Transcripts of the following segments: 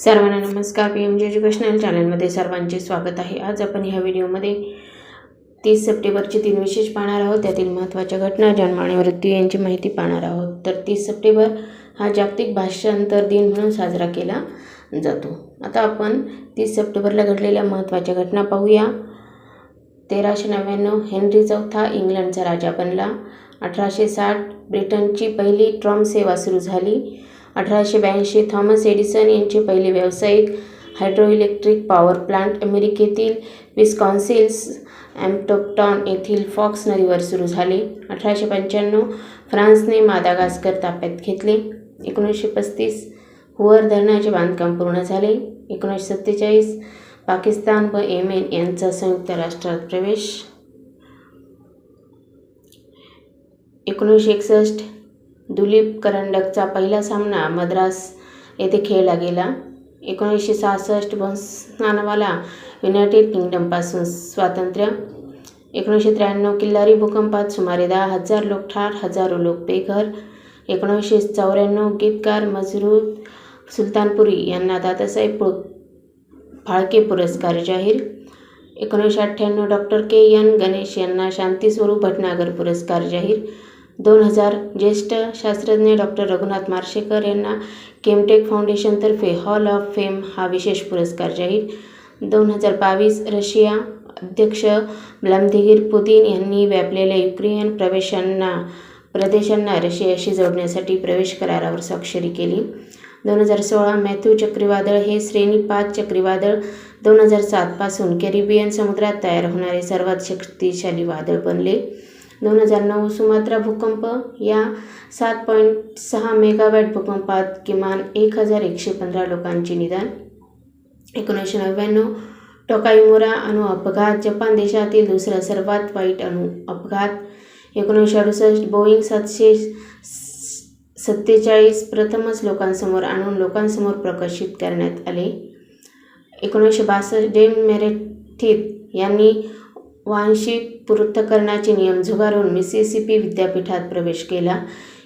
सर्वांना नमस्कार. P M G educational चॅनलमध्ये सर्वांचे स्वागत आहे. आज आपण ह्या व्हिडिओमध्ये तीस सप्टेंबरची तीन विशेष पाहणार आहोत. त्यातील महत्त्वाच्या घटना जन्म आणि मृत्यू यांची माहिती पाहणार आहोत. तर तीस सप्टेंबर हा जागतिक भाषांतर दिन म्हणून साजरा केला जातो. आता आपण तीस सप्टेंबरला घडलेल्या महत्त्वाच्या घटना पाहूया. तेराशे नव्याण्णव हेनरी चौथा इंग्लंडचा राजा बनला. अठराशे साठ ब्रिटनची पहिली ट्रॉम सेवा सुरू झाली. अठराशे ब्याऐंशी थॉमस एडिसन यांचे पहिले व्यावसायिक हायड्रोइलेक्ट्रिक पॉवर प्लांट अमेरिकेतील विस्कॉन्सिल्स ॲम्प्टोप्टॉन येथील फॉक्स नदीवर सुरू झाले. अठराशे पंच्याण्णव फ्रान्सने मादागास्कर ताब्यात घेतले. एकोणीसशे पस्तीस हुअर धरणाचे बांधकाम पूर्ण झाले. एकोणीसशे सत्तेचाळीस पाकिस्तान व येमेन यांचा संयुक्त राष्ट्रात प्रवेश. एकोणीसशे एकसष्ट दुलीप करंडकचा पहिला सामना मद्रास येथे खेळला गेला. एकोणीसशे सहासष्ट बोत्स्वानाला युनायटेड किंगडमपासून स्वातंत्र्य. एकोणीसशे त्र्याण्णव किल्लारी भूकंपात सुमारे दहा हजार लोक ठार हजारो लोक बेघर. एकोणीसशे चौऱ्याण्णव गीतकार मजरूर सुलतानपुरी यांना दादासाहेब पुळ फाळके पुरस्कार जाहीर. एकोणीसशे अठ्ठ्याण्णव डॉक्टर के एन गणेश यांना शांतीस्वरूप भटनागर पुरस्कार जाहीर. दोन हजार ज्येष्ठ शास्त्रज्ञ डॉक्टर रघुनाथ मार्शेकर यांना केमटेक फाउंडेशनतर्फे हॉल ऑफ फेम हा विशेष पुरस्कार जाहीर. दोन हजार बावीस रशिया अध्यक्ष व्लादिमीर पुतीन यांनी व्यापलेल्या युक्रेन प्रवेशांना प्रदेशांना रशियाशी जोडण्यासाठी प्रवेश करारावर स्वाक्षरी केली. दोन हजार सोळा मॅथ्यू चक्रीवादळ हे श्रेणी पाच चक्रीवादळ. दोन हजार सातपासून कॅरिबियन समुद्रात तयार होणारे सर्वात शक्तिशाली वादळ बनले. दोन हजार नऊ सुमात्रा भूकंप या सात पॉईंट सहा मेगावॅट भूकंपात किमान एक हजार एकशे पंधरा लोकांचे निदान एकोणीसशे नव्याण्णव टोकाईमुरा अणु अपघात. जपान देशातील दुसरा सर्वात वाईट अणु अपघात. एकोणीसशे अडुसष्ट बोईंग सातशे सत्तेचाळीस प्रथमच लोकांसमोर आणून लोकांसमोर प्रकाशित करण्यात आले. एकोणीसशे बासष्ट डेम मेरेथित यांनी वांशिक पृथक्करणाचे नियम झुगारून मिसिसिपी विद्यापीठात प्रवेश केला.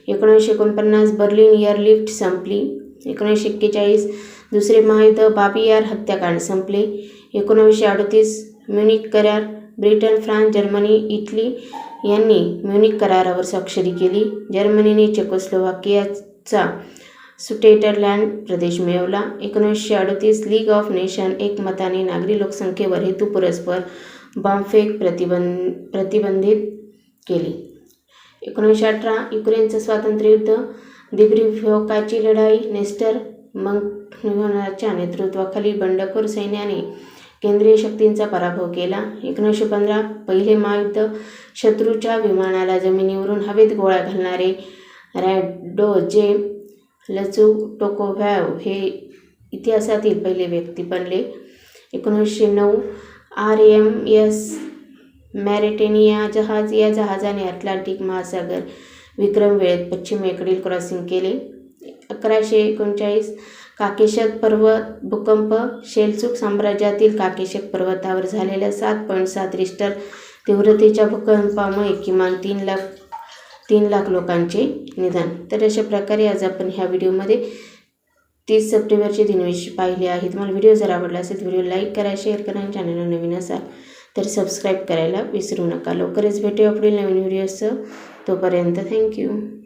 एकोणीसशे एकोणपन्नास बर्लिन एअरलिफ्ट संपली. एकोणीसशे एक्केचाळीस दुसरे महायुद्ध बाबियार हत्याकांड संपले. एकोणीसशे अडतीस म्युनिक करार ब्रिटन फ्रान्स जर्मनी इटली यांनी म्युनिक करारावर स्वाक्षरी केली. जर्मनीने चेकोस्लोवाकियाचा सुटेटरलँड प्रदेश मिळवला. एकोणीसशे अडतीस लीग ऑफ नेशन एकमताने नागरी लोकसंख्येवर हेतुपुरस्पर बॉम्बफेक प्रतिबंध प्रतिबंधित केली. एकोणीसशे अठरा युक्रेनचं स्वातंत्र्ययुद्ध दिब्रिव्होकाची लढाई नेस्टर मंगच्या नेतृत्वाखाली बंडखोर सैन्याने केंद्रीय शक्तींचा पराभव केला. एकोणीसशे पंधरा पहिले महायुद्ध शत्रूच्या विमानाला जमिनीवरून हवेत गोळ्या घालणारे रॅडोजे लचू टोकोव्हॅव हे इतिहासातील पहिले व्यक्ती बनले. एकोणीसशे नऊ आर एम एस मॅरेटेनिया जहाज या जहाजाने अटलांटिक महासागर विक्रम वेळेत पश्चिमेकडील क्रॉसिंग केले. अकराशे एकोणचाळीस काकेशक पर्वत भूकंप शेलचूक साम्राज्यातील काकेशक पर्वतावर झालेल्या सात पॉईंट सात रिस्टर तीव्रतेच्या भूकंपामुळे किमान तीन लाख तीन लाख लोकांचे निधन. तर अशा प्रकारे आज आपण ह्या व्हिडिओमध्ये तीस सप्टेंबरचे दिनविश पाहिले आहे तुम्हाला व्हिडिओ जर आवडला असेल तर व्हिडिओ लाईक करा शेअर करा आणि चॅनलला नवीन असाल तर सबस्क्राईब करायला विसरू नका. लवकरच भेटूया पुढील नवीन व्हिडिओचं तोपर्यंत थँक्यू